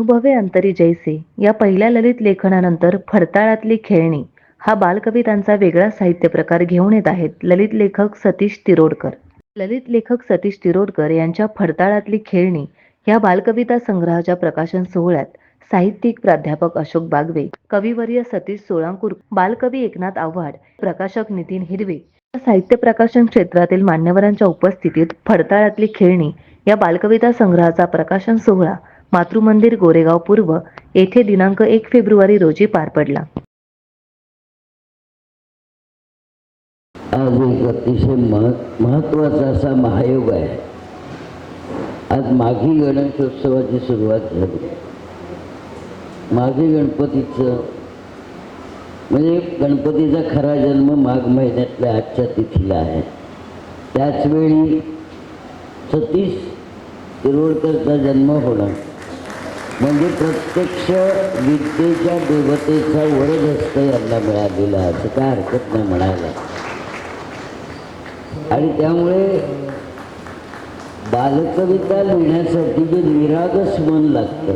अनुभवे अंतरी जैसे या पहिल्या ललित लेखनानंतर फडताळातली खेळणी हा बालकवितांचा वेगळा साहित्य प्रकार घेऊन येत आहेत ललित लेखक सतीश तिरोडकर. ललित लेखक सतीश तिरोडकर यांच्या फडताळातली खेळणी या बालकविता संग्रहाच्या प्रकाशन सोहळ्यात साहित्यिक प्राध्यापक अशोक बागवे कविवर्य सतीश सोळांकूर बालकवी एकनाथ आव्हाड प्रकाशक नितीन हिरवे या साहित्य प्रकाशन क्षेत्रातील मान्यवरांच्या उपस्थितीत फडताळातली खेळणी या बालकविता संग्रहाचा प्रकाशन सोहळा मातृमंदिर गोरेगाव पूर्व येथे दिनांक एक फेब्रुवारी रोजी पार पडला. आज एक अतिशय मह महत्त्वाचा असा महायोग आहे. आज माघी गणेशोत्सवाची सुरुवात झाली. माघी गणपतीचं म्हणजे गणपतीचा खरा जन्म माघ महिन्यातल्या आजच्या तिथीला आहे. त्याचवेळी सतीश तिरोडकरचा जन्म होणं म्हणजे प्रत्यक्ष विद्येच्या देवतेचा वरदहस्त यांना मिळालेला असं काय हरकत नाही म्हणायला. आणि त्यामुळे बालकविता लिहिण्यासाठी जे निरागस मन लागतं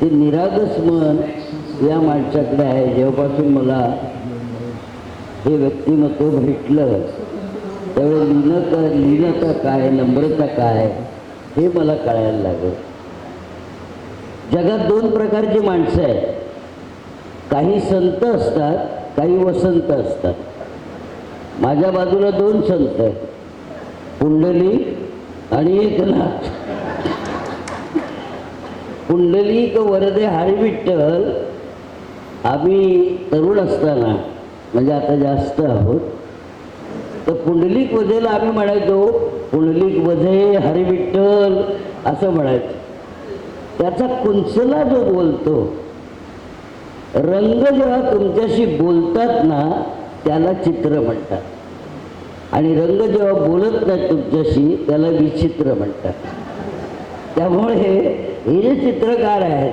ते निरागस मन या माणसाकडे आहे. जेव्हापासून मला हे व्यक्तिमत्व भेटलं त्यावेळी लिहिणं लिहिणं काय नम्रता काय हे मला कळायला लागलं. जगात दोन प्रकारची माणसं आहेत. काही संत असतात काही वसंत असतात. माझ्या बाजूला दोन संत आहेत. पुंडली आणि एकनाथ. पुंडलिक वरदे हरिविठ्ठल आम्ही तरुण असताना म्हणजे आता जास्त आहोत. तर पुंडलिक वधेला आम्ही म्हणायचो पुंडलिक वधे हरिविठ्ठल असं म्हणायचं. त्याचा कुंचला जो बोलतो रंग जेव्हा तुमच्याशी बोलतात ना त्याला चित्र म्हणतात. आणि रंग जेव्हा बोलत नाही तुमच्याशी त्याला विचित्र म्हणतात. त्यामुळे हे जे चित्रकार आहेत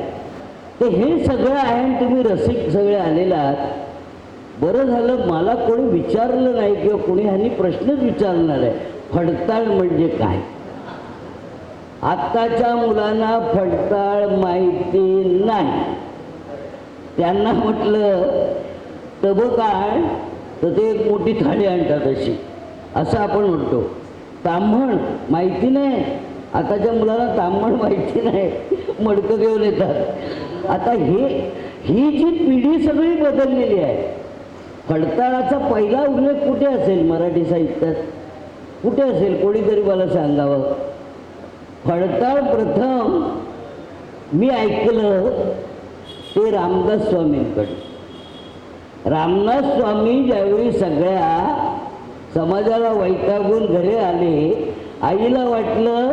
ते हे सगळं आहे आणि तुम्ही रसिक सगळे आलेला आहात. बरं झालं मला कोणी विचारलं नाही किंवा कोणी ह्यांनी प्रश्नच विचारणार आहे फडताळ म्हणजे काय? आत्ताच्या मुलांना फडताळ माहिती नाही. त्यांना म्हटलं तब काय तर ते एक मोठी थाळी आणतात अशी. असं आपण म्हणतो. तांबण माहिती नाही. आताच्या मुलांना तांबण माहिती नाही. मडकं घेऊन येतात. आता हे ही जी पिढी सगळी बदललेली आहे. फडताळाचा पहिला उल्लेख कुठे असेल मराठी साहित्यात? कुठे असेल? कोणीतरी मला सांगावं? फडताळ प्रथम मी ऐकलं ते रामदास स्वामींकडे. रामदास स्वामी ज्यावेळी सगळ्या समाजाला वैतागून घरी आले आईला वाटलं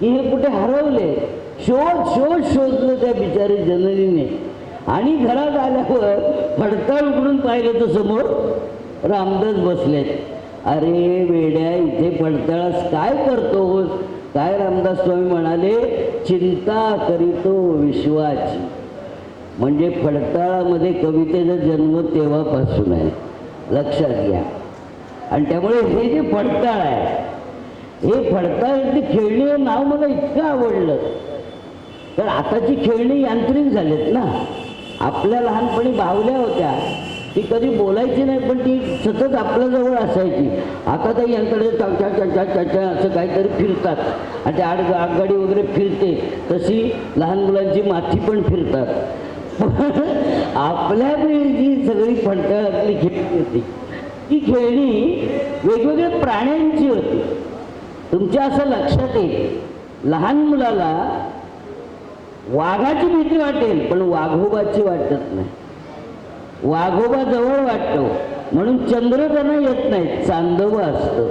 की हे कुठे हरवले? शोध शोध शोधलं त्या बिचारी जननीने. आणि घरात आल्यावर फडताळ उघडून पाहिलं तर समोर रामदास बसलेत. अरे वेड्या इथे फडताळास काय करतोस? काय रामदास स्वामी म्हणाले चिंता करीतो विश्वाची. म्हणजे फडताळामध्ये कवितेचा जन्म तेव्हापासून आहे. लक्षात घ्या. आणि त्यामुळे हे जे फडताळ आहे हे फडताळची खेळणी हे नाव मला इतकं आवडलं. तर आताची खेळणी यांत्रिक झालेत ना. आपल्या लहानपणी बावल्या होत्या. ती कधी बोलायची नाही पण ती सतत आपल्याजवळ असायची. आता तर यांकडे चाचा चाचा चाचा असं काहीतरी फिरतात. आणि ते आड आगगाडी वगैरे फिरते. तशी लहान मुलांची माथी पण फिरतात. आपल्या वेळी जी सगळी फंटाळातली खेळणी होती. ती खेळणी वेगवेगळ्या प्राण्यांची होती. तुमच्या असं लक्षात येईल लहान मुलाला वाघाची भीती वाटेल पण वाघोबाची वाटत नाही. वाघोबा जवळ वाटतो. म्हणून चंद्र त्यांना येत नाही चांदोबा असतो.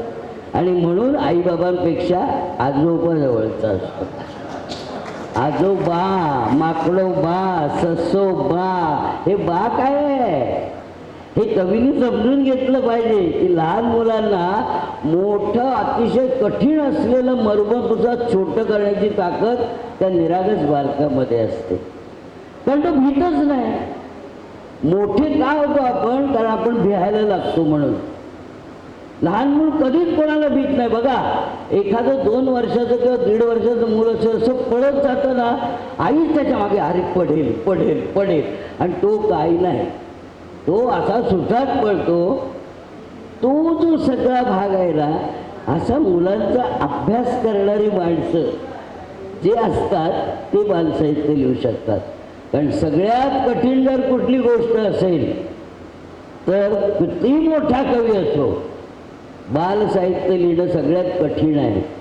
आणि म्हणून आईबाबांपेक्षा आजोबा जवळचा असतो. आजोबा माकडं बा ससो बा हे बा काय आहे? हे कवीने समजून घेतलं पाहिजे की लहान मुलांना मोठं अतिशय कठीण असलेलं मर्म तुझा छोटं करण्याची ताकद त्या निरागस बालकामध्ये असते. कारण तो भीतच नाही. मोठे का होतो आपण कारण आपण भिहायला लागतो म्हणून. लहान मूल कधीच कोणाला भीत नाही. बघा एखादं दोन वर्षाचं किंवा दीड वर्षाचं मूल असं असं पळत जातं ना आईच त्याच्यामागे अरे पडेल पडेल पडेल आणि तो काही नाही. तो असा सुटात पळतो. तो जो सगळा भाग आहे ना असा मुलांचा अभ्यास करणारी माणसं जे असतात ते बालसाहित्य लिहू शकतात. कारण सगळ्यात कठीण जर कुठली गोष्ट असेल तर किती मोठा कवी असो. बालसाहित्य लिहिणं सगळ्यात कठीण आहे.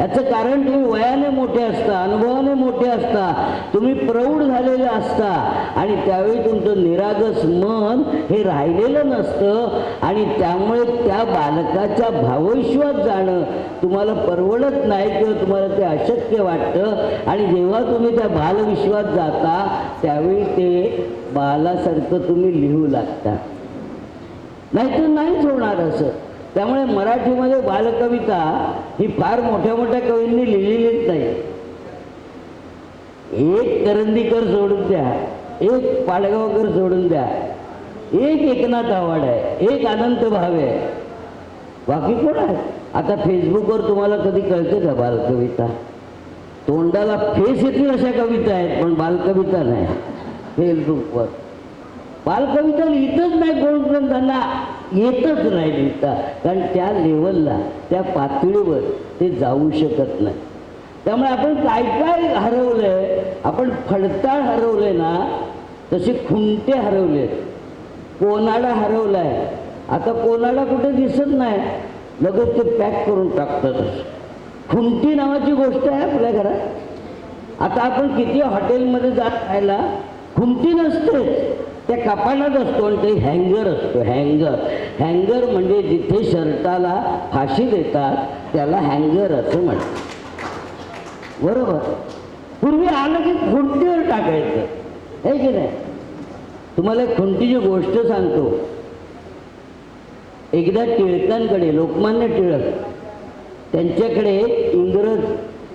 याचं कारण तुम्ही वयाने मोठे असता अनुभवाने मोठे असता तुम्ही प्रौढ झालेले असता आणि त्यावेळी तुमचं निरागस मन हे राहिलेलं नसतं आणि त्यामुळे त्या बालकाच्या भावविश्वात जाणं तुम्हाला परवडत नाही किंवा तुम्हाला ते अशक्य वाटतं. आणि जेव्हा तुम्ही त्या बालविश्वात जाता त्यावेळी ते बालासारखं तुम्ही लिहू लागता. नाहीतर नाहीच होणार असं. त्यामुळे मराठीमध्ये बालकविता ही फार मोठ्या मोठ्या कवींनी लिहिलेलीच नाही. एक करंदीकर सोडून द्या एक पाडगावकर सोडून द्या एक एकनाथ आव्हाड आहे एक अनंत भावे आहे. बाकी कोण आहे? आता फेसबुकवर तुम्हाला कधी कळते का बालकविता? तोंडाला फेस येतील अशा कविता आहेत पण बालकविता नाही. फेसबुकवर. बालकविता लिहितच नाही कोण पण त्यांना. येतच नाही लिहिता कारण त्या लेवलला त्या पातळीवर ते जाऊ शकत नाही. त्यामुळे आपण काय काय हरवलंय आपण फडताळ हरवले ना तसे खुंटे हरवले कोनाडा हरवलाय? आता कोनाडा कुठे दिसत नाही? लगेच ते पॅक करून टाकतात. खुंटी नावाची गोष्ट आहे आपल्या घरात. आता आपण किती हॉटेलमध्ये जात राहायला खुंटी नसतेच. त्या कपाटात असतो आणि ते हँगर असतो हँगर. हँगर म्हणजे जिथे शर्टाला फाशी देतात त्याला हँगर असं म्हणतात. बरोबर? पूर्वी आलं की खुंटीवर टाकायचं. आहे की नाही? तुम्हाला एक खुंटीची गोष्ट सांगतो. एकदा टिळकांकडे लोकमान्य टिळक त्यांच्याकडे इंग्रज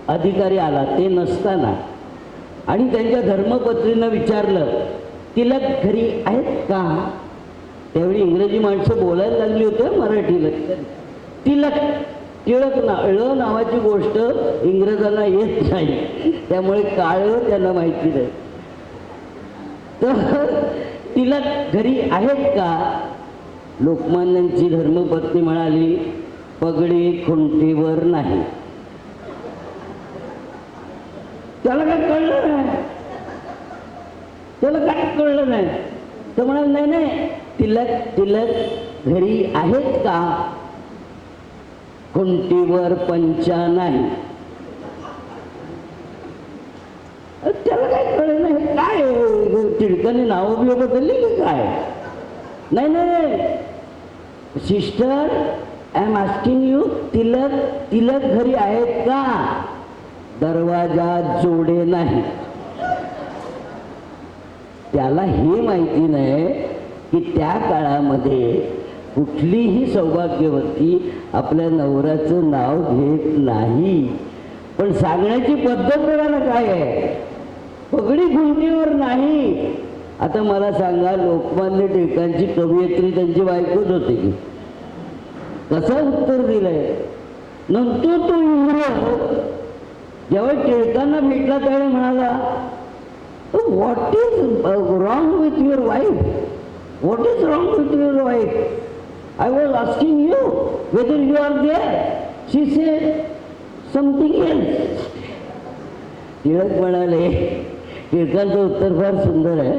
अधिकारी आला ते नसताना. आणि त्यांच्या धर्मपत्रीनं विचारलं तिलक घरी आहेत का? त्यावेळी इंग्रजी माणसं बोलायला लागली होती मराठीला. तिलक टिळक ना ळ नावाची गोष्ट इंग्रजांना येत नाही. त्यामुळे काळं त्यांना माहिती नाही. तर तिलक घरी आहेत का? लोकमान्यांची धर्मपत्नी म्हणाली पगडी खुंटीवर नाही. त्याला काय कळलं? नाही त्याला काय कळलं नाही. तर म्हणाल नाही नाही तिलक तिलक घरी आहेत का? कुंटीवर पंचा नाही. त्याला काय कळलं नाही? काय टिळकाने नावं बिव बदलली की काय? नाही नाही sister I am asking you Tilak Tilak घरी आहेत का? दरवाजा जोडे नाही. त्याला हे माहिती नाही की त्या काळामध्ये कुठलीही सौभाग्यवती आपल्या नवऱ्याचं नाव घेत नाही. पण सांगण्याची पद्धत बघा ना काय आहे? पगडी घुमटीवर नाही. आता मला सांगा लोकमान्य टिळकांची कवयित्री त्यांची बायकोच होती की? कसं उत्तर दिलंय? नंतर तो इंग्रज जेव्हा टिळकांना भेटला त्यावेळी म्हणाला what is uh, wrong with your wife what is wrong with your wife I was asking you whether you are there. She said something else. Tilak म्हणाले टिळकांचं उत्तर फार सुंदर आहे.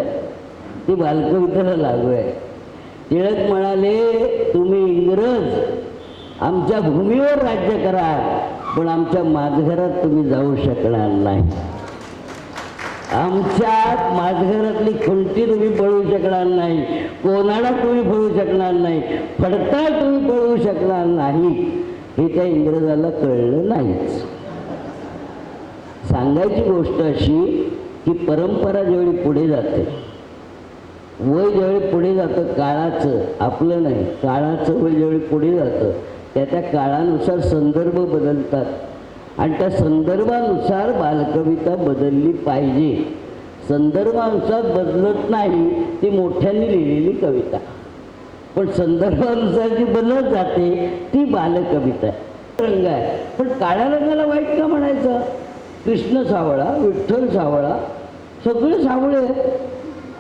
ते बालकवितेला लागू आहे. टिळक म्हणाले तुम्ही इंग्रज. आमच्या भूमीवर राज्य करा पण आमच्या माझघरात तुम्ही जाऊ शकणार नाही. आमच्या माझघरातली खुंटी तुम्ही पळू शकणार नाही. कोणाला तुम्ही पळू शकणार नाही. फडताळ तुम्ही पळू शकणार नाही. हे त्या इंग्रजाला कळलं नाहीच. सांगायची गोष्ट अशी की परंपरा ज्यावेळी पुढे जाते वय ज्यावेळी पुढे जातं काळाचं आपलं नाही काळाचं वय ज्यावेळी पुढे जातं त्या त्या काळानुसार संदर्भ बदलतात. आणि त्या संदर्भानुसार बालकविता बदलली पाहिजे. संदर्भानुसार बदलत नाही ती मोठ्यांनी लिहिलेली कविता. पण संदर्भानुसार जी बदलत जाते ती बालकविता आहे. रंग आहे. पण काळ्या रंगाला वाईट का म्हणायचं? कृष्ण सावळा विठ्ठल सावळा सगळे सावळे आहेत.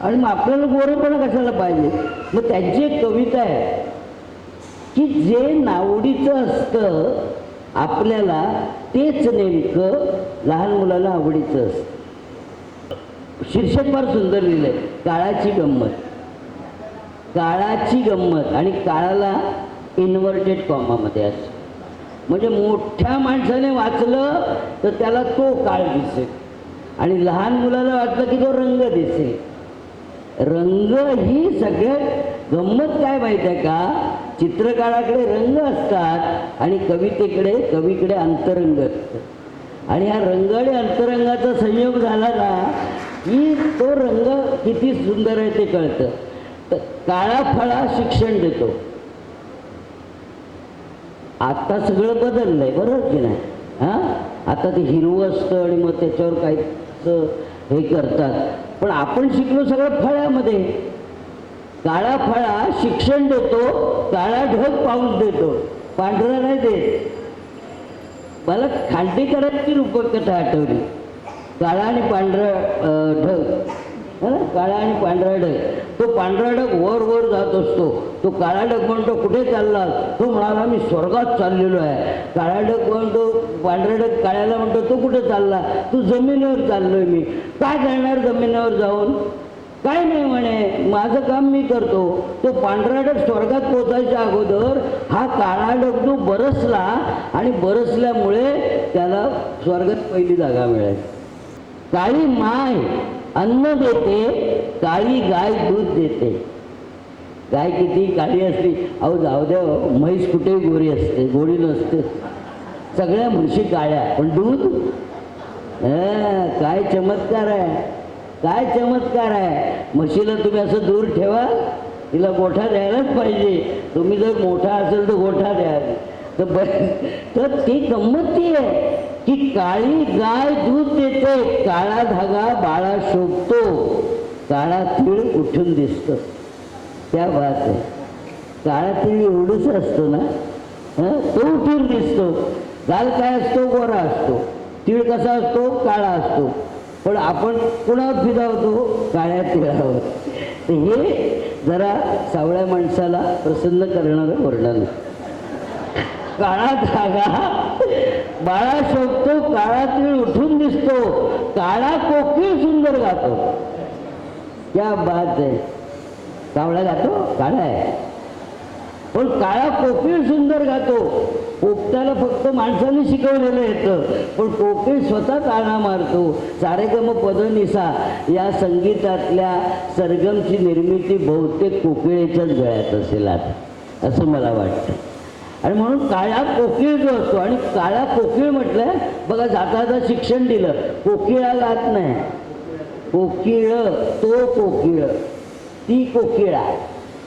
आणि मग आपल्याला गोरेपणा कशाला पाहिजे? मग त्यांची एक कविता आहे की जे नावडीचं असतं आपल्याला तेच नेमकं लहान मुलाला आवडीचं असतं. शीर्षक फार सुंदर लिहिलंय काळाची गंमत. काळाची गंमत आणि काळाला इन्व्हर्टेड कॉमामध्ये असं म्हणजे मोठ्या माणसाने वाचलं तर त्याला तो काळ दिसेल. आणि लहान मुलाला वाटलं की तो रंग दिसेल. रंग ही सगळ्यात गंमत काय माहिती आहे का? चित्रकाराकडे रंग असतात आणि कवितेकडे कवीकडे अंतरंग असतं. आणि हा रंग आणि अंतरंगाचा संयोग झाला ना की तो रंग किती सुंदर आहे ते कळतं. तर काळा फळा शिक्षण देतो. आता सगळं बदललंय बरोबर की नाही? हां? आता ते हिरवं असतं आणि मग त्याच्यावर काहीच हे करतात. पण आपण शिकलो सगळं फळ्यामध्ये. काळा फळा शिक्षण देतो काळा ढग पाऊस देतो. पांढरा नाही देत. मला खांडेकरांची रूपकथा आठवली. काळा आणि पांढरा ढग. काळा आणि पांढरा ढग. तो पांढरा ढग वर वर जात असतो. तो काळा ढग म्हणतो कुठे चालला तो म्हणाला मी स्वर्गात चाललेलो आहे. काळा ढग म्हणतो पांढरा ढग काळ्याला म्हणतो तो कुठे चालला? तू जमिनीवर चाललोय मी. काय करणार जमिनीवर जाऊन? काय नाही म्हणे माझं काम मी करतो. तो पांढराडक स्वर्गात पोचायच्या अगोदर हा काळा डग बरसला आणि बरसल्यामुळे त्याला स्वर्गात पहिली जागा मिळाली. काळी माय अन्न देते काळी गाय दूध देते. गाय किती काळी असली अहो जाऊ द्या म्हैस कुठेही गोरी असते गोडी नसते. सगळ्या म्हशी काळ्या पण दूध? काय चमत्कार आहे. काय चमत्कार आहे? म्हशीला तुम्ही असं दूर ठेवा तिला गोठा द्यायलाच पाहिजे. तुम्ही जर मोठा असेल तर गोठा द्या तर ब तर ती गंमत ती आहे की काळी गाय दूध देते काळा धागा बाळा शोभतो काळा तीळ उठून दिसतो. त्या बात आहे. काळा तीळ एवढंच असतो ना? तो उठून दिसतो. गाल काय असतो? गोरा असतो. तीळ कसा असतो? काळा असतो. पण आपण कुणावर फिजावतो काळ्या तिळावर तर हे जरा सावळ्या माणसाला प्रसन्न करणारं वर्णन. काळा धागा. बाळा शोधतो काळा तीळ उठून दिसतो काळा कोकिळ सुंदर गातो. क्या बात आहे कावळा गातो? काळा आहे. पण काळा कोकिळ सुंदर गातो. पोपटाला फक्त माणसाने शिकवलेलं येतं पण कोकिळ स्वतः ताणा मारतो. सारेगम पदनिसा या संगीतातल्या सरगमची निर्मिती बहुतेक कोकिळेच्याच गळ्यात असेल आता असं मला वाटतं. आणि म्हणून काळा कोकिळ जो असतो आणि काळा कोकिळ म्हटलं बघा जाता जाता शिक्षण दिलं. कोकिळा गात नाही. कोकिळ तो कोकिळ. ती कोकिळा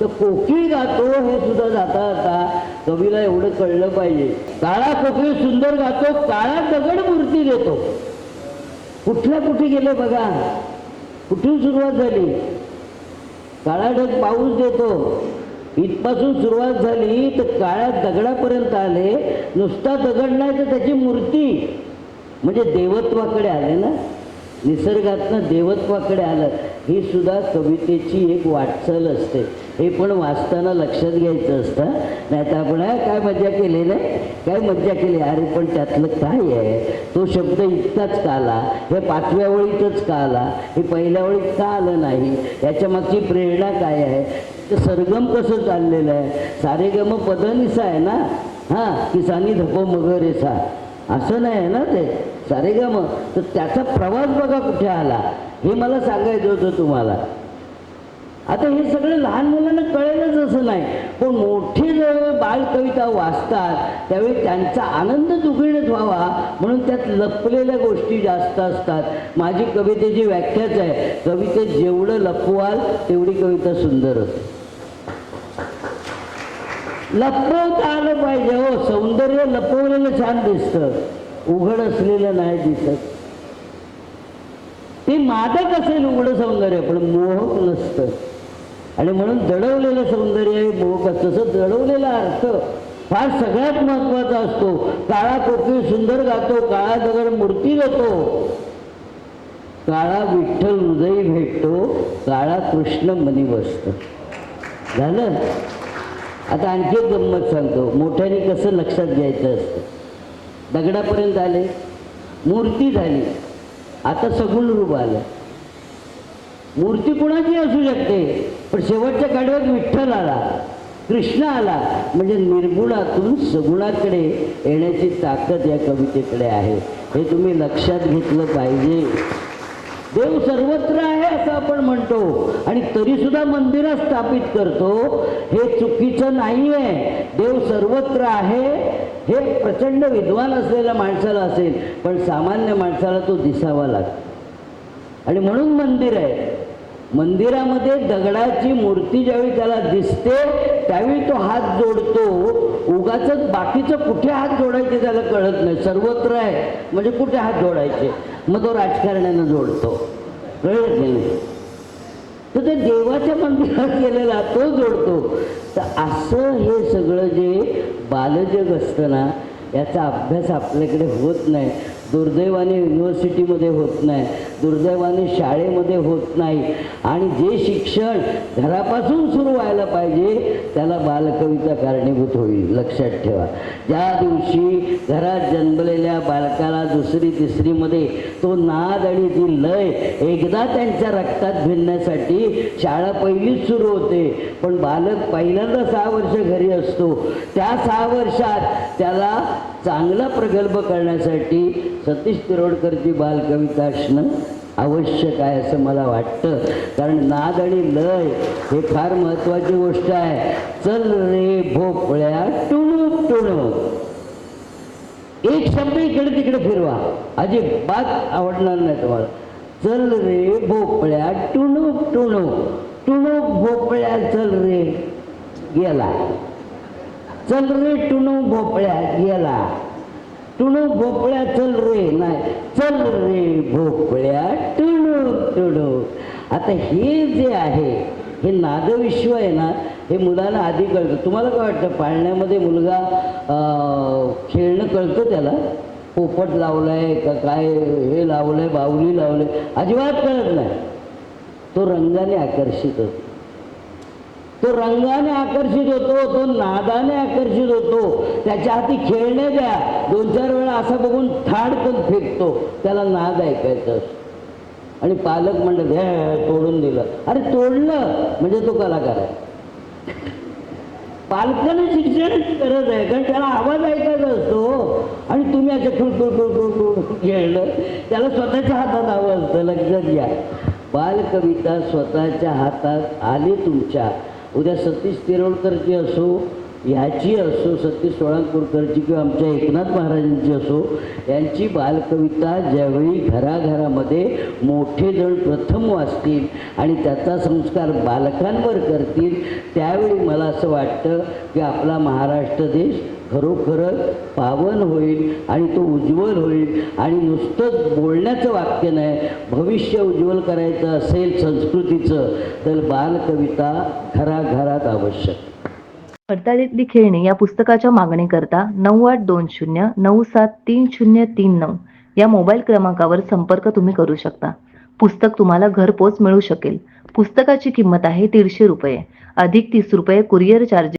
तर कोकिळ गातो हे सुद्धा जाता जाता कवीला एवढं कळलं पाहिजे. काळा कोकिळ सुंदर गातो काळा दगड मूर्ती देतो. कुठल्या कुठे गेले बघा? कुठून सुरुवात झाली? काळा ढग पाऊस देतो. इथपासून सुरुवात झाली तर काळ्या दगडापर्यंत आले. नुसता दगड नाही तर त्याची मूर्ती. म्हणजे देवत्वाकडे आले ना? निसर्गातनं देवत्वाकडे आलं ही सुद्धा कवितेची एक वाटचाल असते. हे पण वाचताना लक्षात घ्यायचं असतं. नाही तर आपण काय मज्जा केली नाही काय मज्जा केली? अरे पण त्यातलं काय आहे? तो शब्द इतकाच का आला हे पाचव्या ओळीतच का आला हे पहिल्या ओळीत का आलं नाही? याच्या मागची प्रेरणा काय आहे? तर सरगम कसं चाललेलं आहे? सारेगम पदनिसा आहे ना? हां किसानी धपो मगरेसा. असं नाही आहे ना ते? सारेगम तर त्याचा प्रवास बघा कुठे आला. हे मला सांगायचं होतं तुम्हाला. आता हे सगळं लहान मुलांना कळेलच असं नाही. पण मोठे जेव्हा बालकविता वाचतात त्यावेळी त्यांचा आनंद दुगणीत व्हावा. म्हणून त्यात लपलेल्या गोष्टी जास्त असतात. माझी कवितेची व्याख्याच आहे कवितेत जेवढं लपवाल तेवढी कविता सुंदर असते लपवत आलं पाहिजे हो सौंदर्य लपवलेलं छान दिसतं. उघड असलेलं नाही दिसत. ते मादक असेल उघड सौंदर्य पण मोहक नसतं. आणि म्हणून दडवलेलं सौंदर्य हे मोहक असतं. तसं दडवलेला अर्थ फार सगळ्यात महत्त्वाचा असतो. काळा कोकिळ सुंदर गातो काळा दगड मूर्ती गातो. काळा विठ्ठल हृदय भेटतो काळा कृष्ण मनी बसतो. झालं? आता आणखी एक गंमत सांगतो. मोठ्याने कसं लक्षात घ्यायचं असतं? दगडापर्यंत आले मूर्ती झाली. आता सगुण रूप आलं. मूर्ती कुणाची असू शकते? पण शेवटच्या काढव्यात विठ्ठल आला कृष्ण आला. म्हणजे निर्गुणातून सगुणाकडे येण्याची ताकद या कवितेकडे आहे. हे तुम्ही लक्षात घेतलं पाहिजे. देव सर्वत्र आहे असं आपण म्हणतो. आणि तरी सुद्धा मंदिरात स्थापित करतो. हे चुकीचं नाही आहे देव सर्वत्र आहे. हे प्रचंड विद्वान असलेल्या माणसाला असेल पण सामान्य माणसाला तो दिसावा लागतो. आणि म्हणून मंदिर आहे. मंदिरामध्ये दगडाची मूर्ती ज्यावेळी त्याला दिसते त्यावेळी तो हात जोडतो. उगाच बाकीचं कुठे हात जोडायचे त्याला कळत नाही. सर्वत्र आहे. म्हणजे कुठे हात जोडायचे? मग तो राजकारण्यानं जोडतो. कळत नाही? तर ते देवाच्या मंदिरात गेलेला तो जोडतो. तर असं हे सगळं जे बालजग असतं ना याचा अभ्यास आपल्याकडे होत नाही. दुर्दैवाने युनिव्हर्सिटीमध्ये होत नाही. दुर्दैवाने शाळेमध्ये होत नाही. आणि जे शिक्षण घरापासून सुरू व्हायला पाहिजे त्याला बालकविता कारणीभूत होईल. लक्षात ठेवा. ज्या दिवशी घरात जन्मलेल्या बालकाला दुसरी तिसरीमध्ये तो नाद आणि ती लय एकदा त्यांच्या रक्तात भिनण्यासाठी शाळा पहिलीच सुरू होते. पण बालक पहिल्यांदा सहा वर्ष घरी असतो. त्या सहा वर्षात त्याला चांगला प्रगल्भ करण्यासाठी सतीश तिरोडकरची बालकविता असणं आवश्यक आहे असं मला वाटतं. कारण नाद आणि लय हे फार महत्त्वाची गोष्ट आहे. चल रे भोपळ्या टुणूक टुणूक. एक शब्द इकडे तिकडे फिरवा. अजिबात आवडणार नाही तुम्हाला. चल रे भोपळ्या टुणूक टुणूक. टुणूक भोपळ्या चल रे गेला. चल रे टुणू भोपळ्या गेला. टुणू भोपळ्या चल रे नाही चल रे भोपळ्या टुणू टुणू आता हे जे आहे हे नादविश्व आहे ना हे मुलांना आधी कळतं. तुम्हाला काय वाटतं पाळण्यामध्ये मुलगा खेळणं कळतं त्याला? पोपट लावलाय का काय हे लावलंय बाहुली लावलंय अजिबात कळत नाही. तो रंगाने आकर्षित होतो. तो रंगाने आकर्षित होतो तो नादाने आकर्षित होतो. त्याच्या हाती खेळणे द्या. दोन चार वेळा असं बघून थाडकन फेकतो त्याला नाद ऐकायचं आणि पालक म्हणलं हे तोडून दिलं. अरे तोडलं. म्हणजे तो कलाकार आहे. पालकाने शिक्षणाची गरज आहे कारण त्याला आवाज ऐकायचा असतो. आणि तुम्ही असं टू टू खेळलं त्याला स्वतःच्या हातात हवं असतं. लक्षात घ्या. बालकविता स्वतःच्या हातात आली तुमच्या उद्या सतीश तिरोडकरची असो ह्याची असो सतीश सोळंपूरकरची किंवा आमच्या एकनाथ महाराजांची असो यांची बालकविता ज्यावेळी घराघरामध्ये मोठे जण प्रथम वाचतील आणि त्याचा संस्कार बालकांवर करतील त्यावेळी मला असं वाटतं की आपला महाराष्ट्र देश खरोखरच पावन होईल आणि तो उज्ज्वल होईल आणि नुसतंच बोलण्याचं वाक्य नाही भविष्य उज्ज्वल करायचं असेल संस्कृतीचं तर बालकविता घराघरात आवश्यक. हरताळीतली खेळणी या पुस्तकाच्या मागणीकरता नऊ आठ दोन शून्य नऊ सात तीन शून्य तीन नऊ या मोबाईल क्रमांकावर संपर्क तुम्ही करू शकता. पुस्तक तुम्हाला घरपोच मिळू शकेल. पुस्तकाची किंमत आहे दीडशे रुपये. अधिक तीस रुपये courier charges